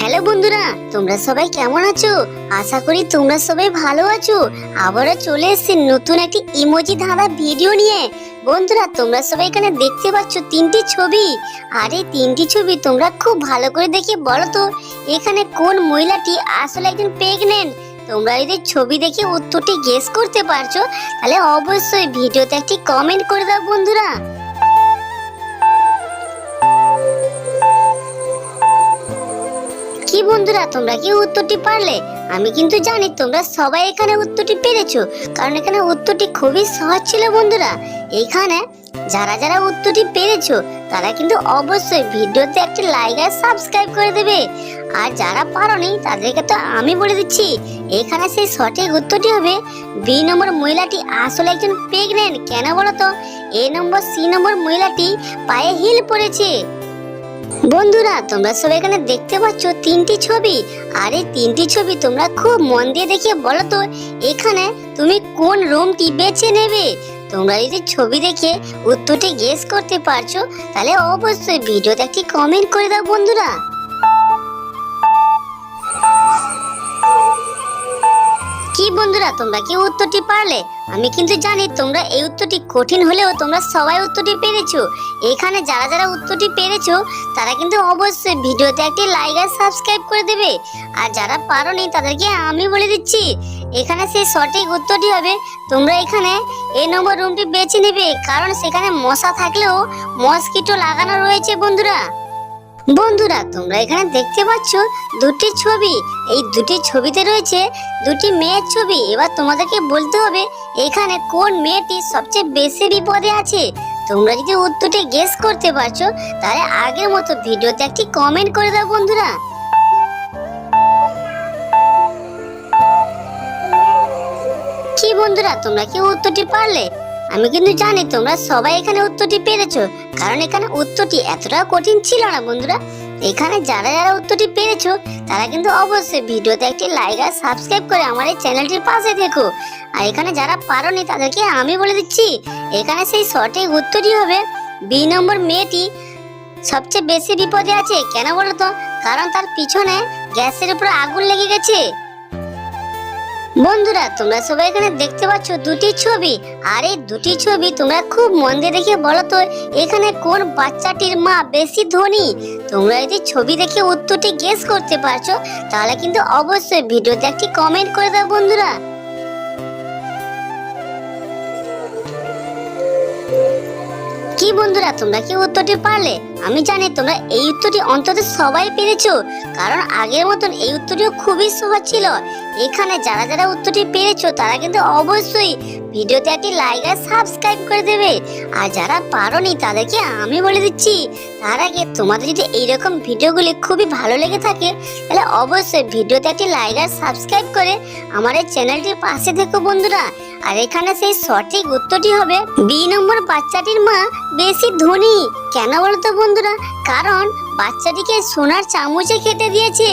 Hello বন্ধুরা, তোমরা সবাই কেমন আছো? আশা করি তোমরা সবাই ভালো আছো। আবারও চলে এসেছি নতুন একটি ইমোজি ধাঁধা ভিডিও নিয়ে। বন্ধুরা, তোমরা সবাই এখানে দেখতে পাচ্ছ তিনটি ছবি। আর এই তিনটি ছবি তোমরা খুব ভালো করে দেখে বলো তো, এখানে কোন মহিলাটি আসলে একজন প্রেগনেন্ট তোমরা যদি ছবি দেখে উত্তরটি গেস করতে পারছ, তাহলে অবশ্যই ভিডিওতে একটি কমেন্ট করে দাও বন্ধুরা। বন্ধুরা, তোমরা কি উত্তরটি পারলে? আমি কিন্তু জানি তোমরা সবাই এখানে উত্তরটি পেরেছ, কারণ এখানে উত্তরটি খুবই সহজ ছিল বন্ধুরা। এখানে যারা যারা উত্তরটি পেরেছ, তারা কিন্তু অবশ্যই ভিডিওতে একটি লাইক আর সাবস্ক্রাইব করে দেবে। আর যারা পারোনি, তাদেরকে তো আমি বলে দিচ্ছি, এখানে সেই সঠিক উত্তরটি হবে বি নম্বর মহিলাটি আসলে একজন প্রেগনেন্ট কেন বলো তো? এ নম্বর সি নম্বর মহিলাটি পায়ে হিল পড়েছে। বন্ধুরা, তোমরা সব এখানে দেখতে পাচ্ছ তিনটি ছবি। আর এই তিনটি ছবি তোমরা খুব মন দিয়ে দেখে বলো তো, এখানে তুমি কোন রুমটি বেছে নেবে? তোমরা যদি ছবি দেখে উত্তরটি গেস করতে পারছ, তাহলে অবশ্যই ভিডিওতে একটি কমেন্ট করে দাও বন্ধুরা। কি বন্ধুরা, তোমরা কি উত্তরটি পারলে? আমি কিন্তু জানি তোমরা এই উত্তরটি কঠিন হলেও তোমরা সবাই উত্তরটি পেরেছ। এখানে যারা যারা উত্তরটি পেরেছ, তারা কিন্তু অবশ্যই ভিডিওতে একটি লাইক আর সাবস্ক্রাইব করে দেবে। আর যারা পারোনি, তাদেরকে আমি বলে দিচ্ছি, এখানে সেই সঠিক উত্তরটি হবে, তোমরা এখানে এই নম্বর রুমটি বেছে নেবে। কারণ সেখানে মশা থাকলেও মসকিটো লাগানো রয়েছে বন্ধুরা। বন্ধুরা, তোমরা এখানে দেখতে পাচ্ছ দুটি ছবি। এই দুটি ছবিতে রয়েছে দুটি মেয়ের ছবি। এবার তোমাদেরকে বলতে হবে, এখানে কোন মেয়েটি সবচেয়ে বেশি বিপদে আছে? তোমরা যদি উত্তরটি গেস করতে পারছ, তাহলে আগের মতো ভিডিওতে একটি কমেন্ট করে দাও বন্ধুরা। কি বন্ধুরা, তোমরা কি উত্তরটি পারলে? আমি কিন্তু জানি তোমরা সবাই এখানে উত্তরটি পেরেছ, কারণ এখানে উত্তরটি এতটা কঠিন ছিল না বন্ধুরা। এখানে যারা যারা উত্তরটি পেরেছ, তারা কিন্তু অবশ্যই ভিডিওতে একটি লাইক আর সাবস্ক্রাইব করে আমার এই চ্যানেলটির পাশে থেকো। আর এখানে যারা পারোনি, তাদেরকে আমি বলে দিচ্ছি, এখানে সেই সঠিক উত্তরটি হবে বি নম্বর মেয়েটি সবচেয়ে বেশি বিপদে আছে। কেন বলো তো? কারণ তার পিছনে গ্যাসের উপর আগুন লেগে গেছে। বন্ধুরা, তোমরা সবাই এখানে দেখতে পাচ্ছ দুটি ছবি। আর এই দুটি ছবি তোমরা খুব মন দিয়ে দেখে বলো তো, এখানে কোন বাচ্চাটির মা বেশি ধনী? তোমরা যদি ছবি দেখে উত্তরটি গেস করতে পারছ, তাহলে কিন্তু অবশ্যই ভিডিওতে একটি কমেন্ট করে দাও বন্ধুরা। কি বন্ধুরা, তোমরা কি উত্তরটি পারলে? আমি জানি তোমরা এই উত্তরটি অন্তত সবাই পেরেছ, কারণ আগের মতন এই উত্তরটিও খুবই সহজ ছিল। এখানে যারা যারা উত্তরটি পেরেছ, তারা কিন্তু অবশ্যই ভিডিওতে একটি লাইক আর সাবস্ক্রাইব করে দেবে। আর যারা পারোনি, তাদেরকে আমি বলে দিচ্ছি, তার আগে তোমাদের যদি এইরকম ভিডিওগুলি খুবই ভালো লেগে থাকে, তাহলে অবশ্যই ভিডিওতে একটি লাইক আর সাবস্ক্রাইব করে আমার এই চ্যানেলটির পাশে থেকো বন্ধুরা। আর এখানে সেই সঠিক উত্তরটি হবে, বি নম্বর বাচ্চাটির মা বেশি ধনী। কেন বলতো বন্ধুরা? কারণ বাচ্চাটিকে সোনার চামচে খেতে দিয়েছে।